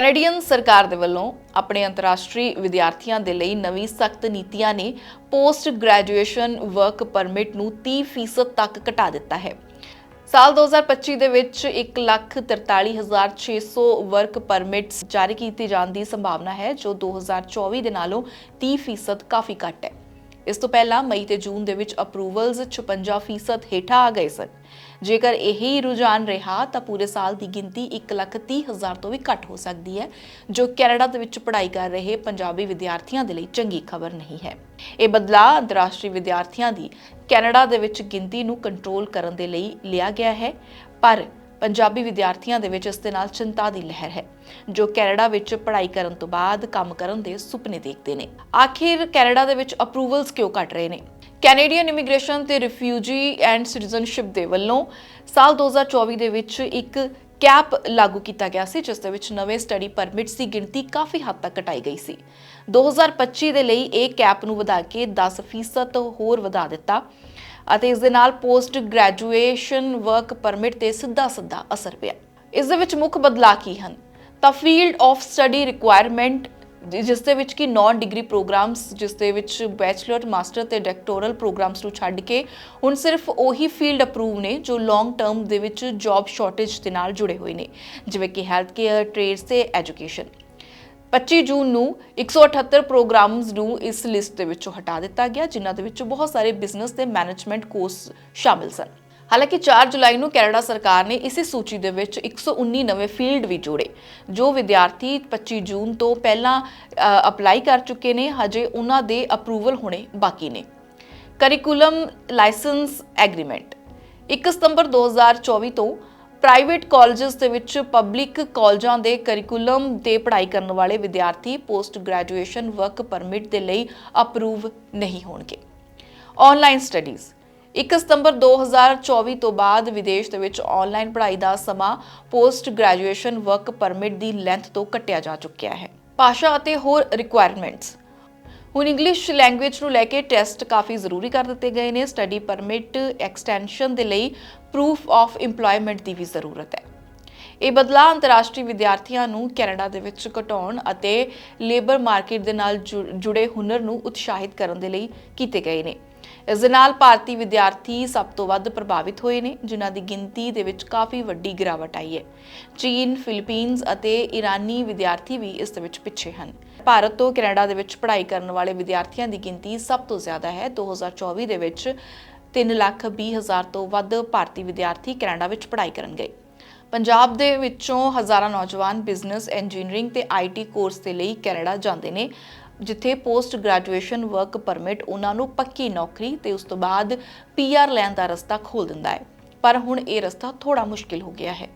Canadian ਸਰਕਾਰ ਦੇ ਵੱਲੋਂ ਆਪਣੇ ਅੰਤਰਰਾਸ਼ਟਰੀ ਵਿਦਿਆਰਥੀਆਂ ਦੇ ਲਈ ਨਵੀਂ ਸਖਤ ਨੀਤੀਆਂ ਨੇ ਪੋਸਟ ਗ੍ਰੈਜੂਏਸ਼ਨ ਵਰਕ ਪਰਮਿਟ ਨੂੰ 30% ਤੱਕ ਘਟਾ ਦਿੱਤਾ ਹੈ। ਸਾਲ 2025 ਦੇ ਵਿੱਚ 143600 ਵਰਕ ਪਰਮਿਟਸ ਜਾਰੀ ਕੀਤੇ ਜਾਣ ਦੀ ਸੰਭਾਵਨਾ ਹੈ, ਜੋ 2024 ਦੇ ਨਾਲੋਂ 30% ਕਾਫੀ ਘੱਟ ਹੈ। ਇਸ ਤੋਂ ਪਹਿਲਾਂ ਮਈ ਤੇ ਜੂਨ ਦੇ ਵਿੱਚ ਅਪਰੂਵਲਸ 56% ਹੇਠਾਂ ਆ ਗਏ ਸਨ। ਜੇਕਰ ਇਹੀ ਰੁਝਾਨ ਰਿਹਾ, ਤਾਂ ਪੂਰੇ ਸਾਲ ਦੀ ਗਿਣਤੀ 130000 ਤੋਂ ਵੀ ਘੱਟ ਹੋ ਸਕਦੀ ਹੈ, ਜੋ ਕੈਨੇਡਾ ਦੇ ਵਿੱਚ ਪੜ੍ਹਾਈ ਕਰ ਰਹੇ ਪੰਜਾਬੀ ਵਿਦਿਆਰਥੀਆਂ ਦੇ ਲਈ ਚੰਗੀ ਖਬਰ ਨਹੀਂ ਹੈ। ਇਹ ਬਦਲਾਅ ਅੰਤਰਰਾਸ਼ਟਰੀ ਵਿਦਿਆਰਥੀਆਂ ਦੀ ਕੈਨੇਡਾ ਦੇ ਵਿੱਚ ਗਿਣਤੀ ਨੂੰ ਕੰਟਰੋਲ ਕਰਨ ਦੇ ਲਈ ਲਿਆ ਗਿਆ ਹੈ, ਪਰ ਪੰਜਾਬੀ ਵਿਦਿਆਰਥੀਆਂ ਦੇ ਵਿੱਚ ਇਸ ਦੇ ਨਾਲ ਚਿੰਤਾ ਦੀ ਲਹਿਰ ਹੈ, ਜੋ ਕੈਨੇਡਾ ਵਿੱਚ ਪੜ੍ਹਾਈ ਕਰਨ ਤੋਂ ਬਾਅਦ ਕੰਮ ਕਰਨ ਦੇ ਸੁਪਨੇ ਦੇਖਦੇ ਨੇ। ਆਖਿਰ ਕੈਨੇਡਾ ਦੇ ਵਿੱਚ ਅਪਰੂਵਲਸ ਕਿਉਂ ਘਟ ਰਹੇ ਨੇ? ਕੈਨੇਡੀਅਨ ਇਮੀਗ੍ਰੇਸ਼ਨ ਤੇ ਰਿਫਿਊਜੀ ਐਂਡ ਸਿਟੀਜ਼ਨਸ਼ਿਪ ਦੇ ਵੱਲੋਂ ਸਾਲ 2024 ਦੇ ਵਿੱਚ ਇੱਕ ਕੈਪ ਲਾਗੂ ਕੀਤਾ ਗਿਆ ਸੀ, ਜਿਸ ਦੇ ਵਿੱਚ ਨਵੇਂ ਸਟੱਡੀ ਪਰਮਿਟਸ ਦੀ ਗਿਣਤੀ ਕਾਫੀ ਹੱਦ ਤੱਕ ਘਟਾਈ ਗਈ ਸੀ। 2025 ਦੇ ਲਈ ਇਹ ਕੈਪ ਨੂੰ ਵਧਾ ਕੇ 10% ਹੋਰ ਵਧਾ ਦਿੱਤਾ। ਅਤੇ ਇਸ ਦੇ ਨਾਲ ਪੋਸਟ ਗ੍ਰੈਜੂਏਸ਼ਨ ਵਰਕ ਪਰਮਿਟ ਤੇ ਸਿੱਧਾ ਸਿੱਧਾ ਅਸਰ ਪਿਆ। ਇਸ ਦੇ ਵਿੱਚ ਮੁੱਖ ਬਦਲਾਅ ਕੀ ਹਨ? ਤਾਂ ਫੀਲਡ ਆਫ ਸਟੱਡੀ ਰਿਕੁਆਇਰਮੈਂਟ ਜਿਸ ਦੇ ਵਿੱਚ ਕਿ ਨਾਨ ਡਿਗਰੀ ਪ੍ਰੋਗਰਾਮਸ, ਜਿਸ ਦੇ ਵਿੱਚ ਬੈਚਲਰ, ਮਾਸਟਰ ਤੇ ਡਾਕਟੋਰਲ ਪ੍ਰੋਗਰਾਮਸ ਨੂੰ ਛੱਡ ਕੇ, ਹੁਣ ਸਿਰਫ ਉਹੀ ਫੀਲਡ ਅਪਰੂਵ ਨੇ ਜੋ ਲੌਂਗ ਟਰਮ ਦੇ ਵਿੱਚ ਜੌਬ ਸ਼ਾਰਟੇਜ ਦੇ ਨਾਲ ਜੁੜੇ ਹੋਏ ਨੇ, ਜਿਵੇਂ ਕਿ ਹੈਲਥ ਕੇਅਰ ਟ੍ਰੇਡਸ ਤੇ ਐਜੂਕੇਸ਼ਨ 25 ਜੂਨ ਨੂੰ 178 ਪ੍ਰੋਗਰਾਮਸ ਨੂੰ ਇਸ ਲਿਸਟ ਦੇ ਵਿੱਚੋਂ ਹਟਾ ਦਿੱਤਾ ਗਿਆ, ਜਿਨ੍ਹਾਂ ਦੇ ਵਿੱਚੋਂ ਬਹੁਤ ਸਾਰੇ ਬਿਜ਼ਨਸ ਤੇ ਮੈਨੇਜਮੈਂਟ ਕੋਰਸ ਸ਼ਾਮਿਲ ਸਨ। ਹਾਲਾਂਕਿ 4 ਜੁਲਾਈ ਨੂੰ ਕੈਨੇਡਾ ਸਰਕਾਰ ਨੇ ਇਸੇ ਸੂਚੀ ਦੇ ਵਿੱਚ 119 ਨਵੇਂ ਫੀਲਡ ਵੀ ਜੋੜੇ, ਜੋ ਵਿਦਿਆਰਥੀ 25 ਜੂਨ ਤੋਂ ਪਹਿਲਾਂ ਅਪਲਾਈ ਕਰ ਚੁੱਕੇ ਨੇ, ਹਜੇ ਉਹਨਾਂ ਦੇ ਅਪਰੂਵਲ ਹੋਣੇ ਬਾਕੀ ਨੇ। ਕਰਿਕੂਲਮ ਲਾਇਸੈਂਸ ਐਗਰੀਮੈਂਟ 1 ਸਤੰਬਰ 2024 ਤੋਂ ਪ੍ਰਾਈਵੇਟ ਕਾਲਜਸ ਦੇ ਵਿੱਚ ਪਬਲਿਕ ਕਾਲਜਾਂ ਦੇ ਕਰਿਕੂਲਮ ਤੇ ਪੜ੍ਹਾਈ ਕਰਨ ਵਾਲੇ ਵਿਦਿਆਰਥੀ ਪੋਸਟ ਗ੍ਰੈਜੂਏਸ਼ਨ ਵਰਕ ਪਰਮਿਟ ਦੇ ਲਈ ਅਪਰੂਵ ਨਹੀਂ ਹੋਣਗੇ। ਆਨਲਾਈਨ ਸਟੱਡੀਜ਼ 1 ਸਤੰਬਰ 2024 ਤੋਂ ਬਾਅਦ ਵਿਦੇਸ਼ ਦੇ ਵਿੱਚ ਆਨਲਾਈਨ ਪੜ੍ਹਾਈ ਦਾ ਸਮਾਂ ਪੋਸਟ ਗ੍ਰੈਜੂਏਸ਼ਨ ਵਰਕ ਪਰਮਿਟ ਦੀ ਲੈਂਥ ਤੋਂ ਘਟਿਆ ਜਾ ਚੁੱਕਿਆ ਹੈ। ਭਾਸ਼ਾ ਅਤੇ ਹੋਰ ਰਿਕੁਆਇਰਮੈਂਟਸ ਹੁਣ ਇੰਗਲਿਸ਼ ਲੈਂਗੁਏਜ ਨੂੰ ਲੈ ਕੇ ਟੈਸਟ ਕਾਫੀ ਜ਼ਰੂਰੀ ਕਰ ਦਿੱਤੇ ਗਏ ਨੇ। ਸਟੱਡੀ ਪਰਮਿਟ ਐਕਸਟੈਂਸ਼ਨ ਦੇ ਲਈ ਪ੍ਰੂਫ ਆਫ ਏਮਪਲੋਇਮੈਂਟ ਦੀ ਵੀ ਜ਼ਰੂਰਤ ਹੈ। ਇਹ ਬਦਲਾਅ ਅੰਤਰਰਾਸ਼ਟਰੀ ਵਿਦਿਆਰਥੀਆਂ ਨੂੰ ਕੈਨੇਡਾ ਦੇ ਵਿੱਚ ਘਟਾਉਣ ਅਤੇ ਲੇਬਰ ਮਾਰਕੀਟ ਦੇ ਨਾਲ ਜੁ- ਜੁੜੇ ਹੁਨਰ ਨੂੰ ਉਤਸ਼ਾਹਿਤ ਕਰਨ ਦੇ ਲਈ ਕੀਤੇ ਗਏ ਨੇ। ਇਸ ਦੇ ਨਾਲ ਭਾਰਤੀ ਵਿਦਿਆਰਥੀ ਸਭ ਤੋਂ ਵੱਧ ਪ੍ਰਭਾਵਿਤ ਹੋਏ ਨੇ, ਜਿਨ੍ਹਾਂ ਦੀ ਗਿਣਤੀ ਦੇ ਵਿੱਚ ਕਾਫੀ ਵੱਡੀ ਗਿਰਾਵਟ ਆਈ ਹੈ। ਚੀਨ ਫਿਲੀਪੀਨਜ਼ ਅਤੇ ਈਰਾਨੀ ਵਿਦਿਆਰਥੀ ਵੀ ਇਸ ਦੇ ਵਿੱਚ ਪਿੱਛੇ ਹਨ। ਭਾਰਤ ਤੋਂ ਕੈਨੇਡਾ ਦੇ ਵਿੱਚ ਪੜ੍ਹਾਈ ਕਰਨ ਵਾਲੇ ਵਿਦਿਆਰਥੀਆਂ ਦੀ ਗਿਣਤੀ ਸਭ ਤੋਂ ਜ਼ਿਆਦਾ ਹੈ। 2024 ਦੇ ਵਿੱਚ 3 ਲੱਖ 20 ਹਜ਼ਾਰ ਤੋਂ ਵੱਧ ਭਾਰਤੀ ਵਿਦਿਆਰਥੀ ਕੈਨੇਡਾ ਵਿੱਚ ਪੜ੍ਹਾਈ ਕਰਨ ਗਏ। ਪੰਜਾਬ ਦੇ ਵਿੱਚੋਂ ਹਜ਼ਾਰਾਂ ਨੌਜਵਾਨ ਬਿਜ਼ਨਸ ਇੰਜੀਨੀਅਰਿੰਗ ਤੇ ਆਈਟੀ ਕੋਰਸ ਦੇ ਲਈ ਕੈਨੇਡਾ ਜਾਂਦੇ ਨੇ, ਜਿੱਥੇ ਪੋਸਟ ਗ੍ਰੈਜੂਏਸ਼ਨ ਵਰਕ ਪਰਮਿਟ ਉਹਨਾਂ ਨੂੰ ਪੱਕੀ ਨੌਕਰੀ ਤੇ ਉਸ ਤੋਂ ਬਾਅਦ ਪੀਆਰ ਲੈਣ ਦਾ ਰਸਤਾ ਖੋਲ ਦਿੰਦਾ ਹੈ। ਪਰ ਹੁਣ ਇਹ ਰਸਤਾ ਥੋੜਾ ਮੁਸ਼ਕਿਲ ਹੋ ਗਿਆ ਹੈ।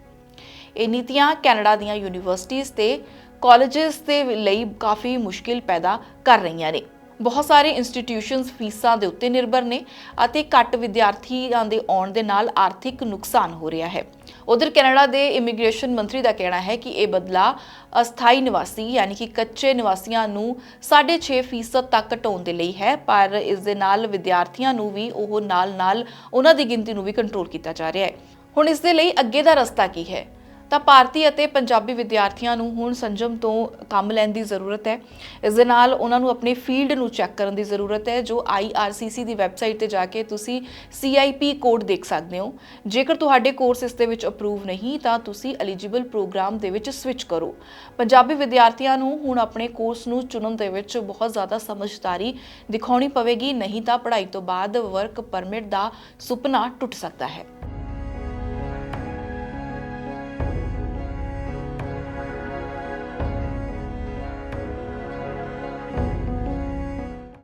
ਇਹ ਨੀਤੀਆਂ ਕੈਨੇਡਾ ਦੀਆਂ ਯੂਨੀਵਰਸਿਟੀਆਂ ਤੇ ਕਾਲਜਸ ਦੇ ਲਈ ਕਾਫੀ ਮੁਸ਼ਕਿਲ ਪੈਦਾ ਕਰ ਰਹੀਆਂ ਨੇ। ਬਹੁਤ ਸਾਰੇ ਇੰਸਟੀਟਿਊਸ਼ਨਸ ਫੀਸਾਂ ਦੇ ਉੱਤੇ ਨਿਰਭਰ ਨੇ ਅਤੇ ਘੱਟ ਵਿਦਿਆਰਥੀਆਂ ਦੇ ਆਉਣ ਦੇ ਨਾਲ ਆਰਥਿਕ ਨੁਕਸਾਨ ਹੋ ਰਿਹਾ ਹੈ। ਉਧਰ ਕੈਨੇਡਾ ਦੇ ਇਮੀਗ੍ਰੇਸ਼ਨ ਮੰਤਰੀ ਦਾ ਕਹਿਣਾ ਹੈ ਕਿ ਇਹ ਬਦਲਾਅ ਅਸਥਾਈ ਨਿਵਾਸੀ ਯਾਨੀ ਕਿ ਕੱਚੇ ਨਿਵਾਸੀਆਂ ਨੂੰ 6.5% ਤੱਕ ਘਟਾਉਣ ਦੇ ਲਈ ਹੈ, ਪਰ ਇਸ ਦੇ ਨਾਲ ਵਿਦਿਆਰਥੀਆਂ ਨੂੰ ਵੀ ਉਹ ਨਾਲ-ਨਾਲ ਉਹਨਾਂ ਦੀ ਗਿਣਤੀ ਨੂੰ ਵੀ ਕੰਟਰੋਲ ਕੀਤਾ ਜਾ ਰਿਹਾ ਹੈ। ਹੁਣ ਇਸ ਦੇ ਲਈ ਅੱਗੇ ਦਾ ਰਸਤਾ ਕੀ ਹੈ? ਤਾਂ ਭਾਰਤੀ ਅਤੇ ਪੰਜਾਬੀ ਵਿਦਿਆਰਥੀਆਂ ਨੂੰ ਹੁਣ ਸੰਜਮ ਤੋਂ ਕੰਮ ਲੈਣ ਦੀ ਜ਼ਰੂਰਤ ਹੈ। ਇਸ ਦੇ ਨਾਲ ਉਹਨਾਂ ਨੂੰ ਆਪਣੇ ਫੀਲਡ ਨੂੰ ਚੈੱਕ ਕਰਨ ਦੀ ਜ਼ਰੂਰਤ ਹੈ, ਜੋ IRCC ਦੀ ਵੈਬਸਾਈਟ ਤੇ ਜਾ ਕੇ ਤੁਸੀਂ CIP ਕੋਡ ਦੇਖ ਸਕਦੇ ਹੋ। ਜੇਕਰ ਤੁਹਾਡੇ ਕੋਰਸ ਇਸ ਦੇ ਵਿੱਚ ਅਪਰੂਵ ਨਹੀਂ, ਤਾਂ ਤੁਸੀਂ ਐਲੀਜੀਬਲ ਪ੍ਰੋਗਰਾਮ ਦੇ ਵਿੱਚ ਸਵਿਚ ਕਰੋ। ਪੰਜਾਬੀ ਵਿਦਿਆਰਥੀਆਂ ਨੂੰ ਹੁਣ ਆਪਣੇ ਕੋਰਸ ਨੂੰ ਚੁਣਨ ਦੇ ਵਿੱਚ ਬਹੁਤ ਜ਼ਿਆਦਾ ਸਮਝਦਾਰੀ ਦਿਖਾਉਣੀ ਪਵੇਗੀ, ਨਹੀਂ ਤਾਂ ਪੜ੍ਹਾਈ ਤੋਂ ਬਾਅਦ ਵਰਕ ਪਰਮਿਟ ਦਾ ਸੁਪਨਾ ਟੁੱਟ ਸਕਦਾ ਹੈ।